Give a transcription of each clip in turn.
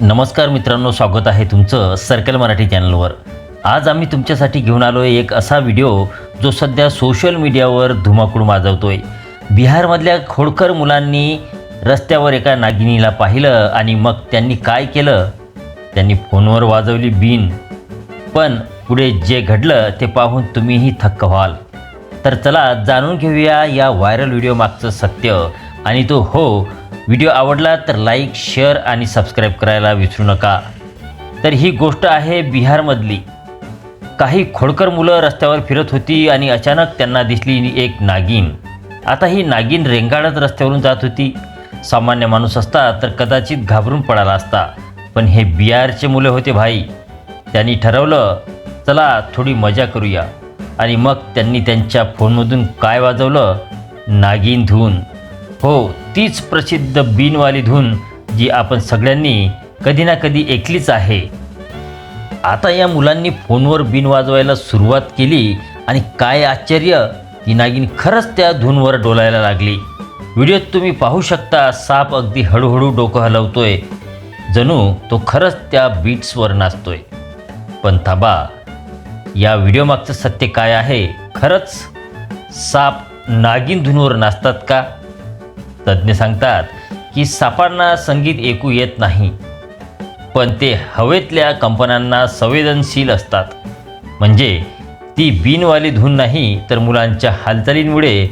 नमस्कार मित्रांनो स्वागत आहे तुमचं सर्कल मराठी चॅनलवर. आज आम्ही तुमच्यासाठी घेऊन आलो आहे एक असा व्हिडिओ जो सध्या सोशल मीडियावर धुमाकूळ आहे बिहारमधल्या खोडकर मुलांनी रस्त्यावर एका नागिनीला पाहिलं आणि मग त्यांनी काय केलं? त्यांनी फोनवर वाजवली बीन. पण पुढे जे घडलं ते पाहून तुम्हीही थक्क व्हाल. तर चला जाणून घेऊया या व्हायरल व्हिडिओ मागचं सत्य. आणि तो हो व्हिडिओ आवडला तर लाईक शेअर आणि सबस्क्राईब करायला विसरू नका. तर ही गोष्ट आहे बिहारमधली. काही खोडकर मुलं रस्त्यावर फिरत होती आणि अचानक त्यांना दिसली एक नागिन आता ही नागिन रेंगाळत रस्त्यावरून जात होती. सामान्य माणूस असता तर कदाचित घाबरून पडाला असता. पण हे बिहारचे मुलं होते भाई. त्यांनी ठरवलं चला थोडी मजा करूया. आणि मग त्यांनी त्यांच्या फोनमधून काय वाजवलं? नागिन धून हो तीच प्रसिद्ध बीनवाली धून जी आपण सगळ्यांनी कधी ना कधी ऐकलीच आहे. आता या मुलांनी फोनवर बिन वाजवायला सुरुवात केली आणि काय आश्चर्य ती नागिन खरंच त्या धूनवर डोलायला लागली. व्हिडिओत तुम्ही पाहू शकता साप अगदी हळूहळू डोकं हलवतोय. जणू तो खरंच त्या बीट्सवर नाचतोय. पण थांबा या व्हिडिओमागचं सत्य काय आहे? खरंच साप नागिन धुनवर नाचतात का? तज्ज्ञ सांगतात की सापांना संगीत ऐकू येत नाही पण ते हवेतल्या कंपनांना संवेदनशील असतात. म्हणजे ती बिनवाली धून नाही तर मुलांच्या हालचालींमुळे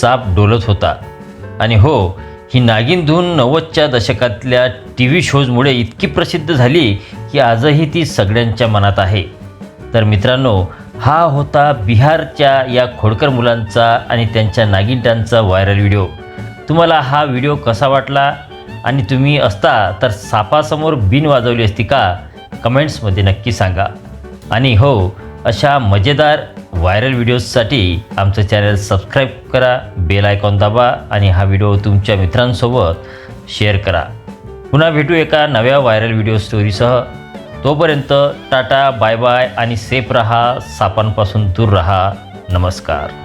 साप डोलत होता. आणि हो ही नागिन धून नव्वदच्या दशकातल्या टी व्ही शोजमुळे इतकी प्रसिद्ध झाली की आजही ती सगळ्यांच्या मनात आहे. तर मित्रांनो हा होता बिहारच्या या खोडकर मुलांचा आणि त्यांच्या नागिनटांचा व्हायरल व्हिडिओ. तुम्हाला हा व्हिडिओ कसा वाटला आणि तुम्ही असता तर सापासमोर बिन वाजवली असती का? कमेंट्समध्ये नक्की सांगा. आणि हो अशा मजेदार व्हायरल व्हिडिओजसाठी आमचं चॅनल सबस्क्राईब करा बेल आयकॉन दाबा आणि हा व्हिडिओ तुमच्या मित्रांसोबत शेअर करा. पुन्हा भेटू एका नव्या व्हायरल व्हिडिओ स्टोरीसह. तोपर्यंत टाटा बाय बाय आणि सेफ रहा सापांपासून दूर रहा. नमस्कार.